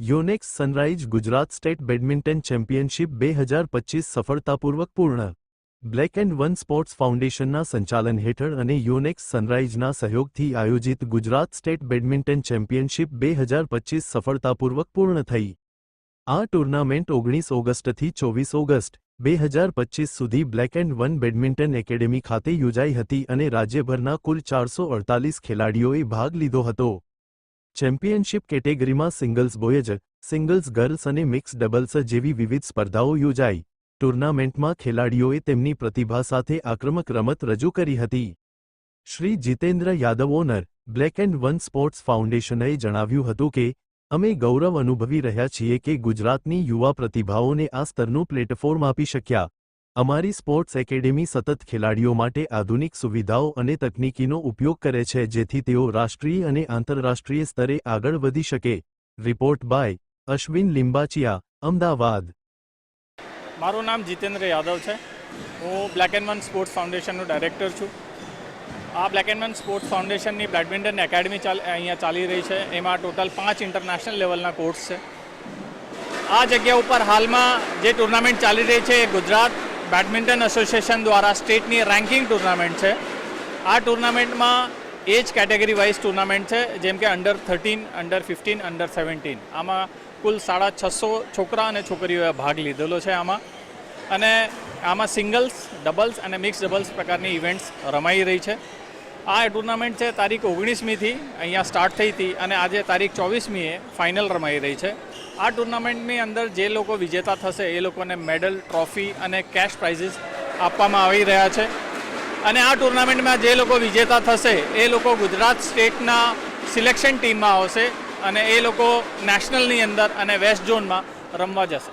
Yonex sunrise Gujarat state badminton championship બે હજાર પચીસ સફળતાપૂર્વક પૂર્ણ. બ્લેક એન્ડ વન સ્પોર્ટ્સ ફાઉન્ડેશનના સંચાલન હેઠળ અને યોનેક્સ સનરાઇઝના સહયોગથી આયોજિત ગુજરાત સ્ટેટ બેડમિન્ટન ચેમ્પિયનશિપ બે હજાર પચીસ સફળતાપૂર્વક પૂર્ણ થઈ. આ ટુર્નામેન્ટ ઓગણીસ ઓગસ્ટથી ચોવીસ ઓગસ્ટ, બે હજાર પચીસ સુધી black and one badminton academy ખાતે યોજાઈ હતી અને રાજ્યભરના કુલ ચારસો અડતાલીસ ખેલાડીઓએ ભાગ લીધો હતો. ચેમ્પિયનશિપ કેટેગરીમાં સિંગલ્સ બોયજ, સિંગલ્સ ગર્લ્સ અને મિક્સ ડબલ્સ જેવી વિવિધ સ્પર્ધાઓ યોજાઈ. ટુર્નામેન્ટમાં ખેલાડીઓએ તેમની પ્રતિભા સાથે આક્રમક રમત રજૂ કરી હતી. Shri Jitendra Yadav owner, black and one sports ફાઉન્ડેશનએ જણાવ્યું હતું કે, અમે ગૌરવ અનુભવી રહ્યા છીએ કે ગુજરાતની યુવા પ્રતિભાઓને આ સ્તરનું પ્લેટફોર્મ આપી શક્યા. અમારી સ્પોર્ટ્સ એકેડેમી સતત ખેલાડીઓ માટે આધુનિક સુવિધાઓ અને તકનીકીનો ઉપયોગ કરે છે જેથી તેઓ રાષ્ટ્રીય અને આંતરરાષ્ટ્રીય સ્તરે આગળ વધી શકે. Report by Ashwin Limbachiya, Ahmedabad. મારું નામ જીતેન્દ્ર યાદવ છે. હું બ્લેક એન્ડ વન સ્પોર્ટ્સ ફાઉન્ડેશનનો ડાયરેક્ટર છું. આ બ્લેક એન્ડ વન સ્પોર્ટ્સ ફાઉન્ડેશનની બેડમિન્ટન એકેડમી અહીંયા ચાલી રહી છે. એમાં ટોટલ પાંચ ઇન્ટરનેશનલ લેવલના કોર્સ છે. આ જગ્યા ઉપર હાલમાં જે ટુર્નામેન્ટ ચાલી રહી છે એ ગુજરાત બેડમિન્ટન એસોસિએશન દ્વારા સ્ટેટની રેન્કિંગ ટુર્નામેન્ટ છે. આ ટુર્નામેન્ટમાં એજ કેટેગરી વાઇઝ ટુર્નામેન્ટ છે, જેમ કે under thirteen under fifteen under seventeen આમાં કુલ સાડા છસો છોકરા અને છોકરીઓએ ભાગ લીધેલો છે આમાં. અને આમાં સિંગલ્સ ડબલ્સ અને મિક્સ ડબલ્સ પ્રકારની ઇવેન્ટ્સ રમાઈ રહી છે. આ ટુર્નામેન્ટ છે તારીખ ઓગણીસમીથી અહીંયા સ્ટાર્ટ થઈ હતી અને આજે તારીખ ચોવીસમીએ ફાઇનલ રમાઈ રહી છે. આ ટુર્નામેન્ટની અંદર જે લોકો વિજેતા થશે એ લોકોને મેડલ, ટ્રોફી અને કેશ પ્રાઇઝીસ આપવામાં આવી રહ્યા છે. અને આ ટુર્નામેન્ટમાં જે લોકો વિજેતા થશે એ લોકો ગુજરાત સ્ટેટના સિલેક્શન ટીમમાં આવશે અને એ લોકો નેશનલની અંદર અને વેસ્ટ ઝોનમાં રમવા જશે.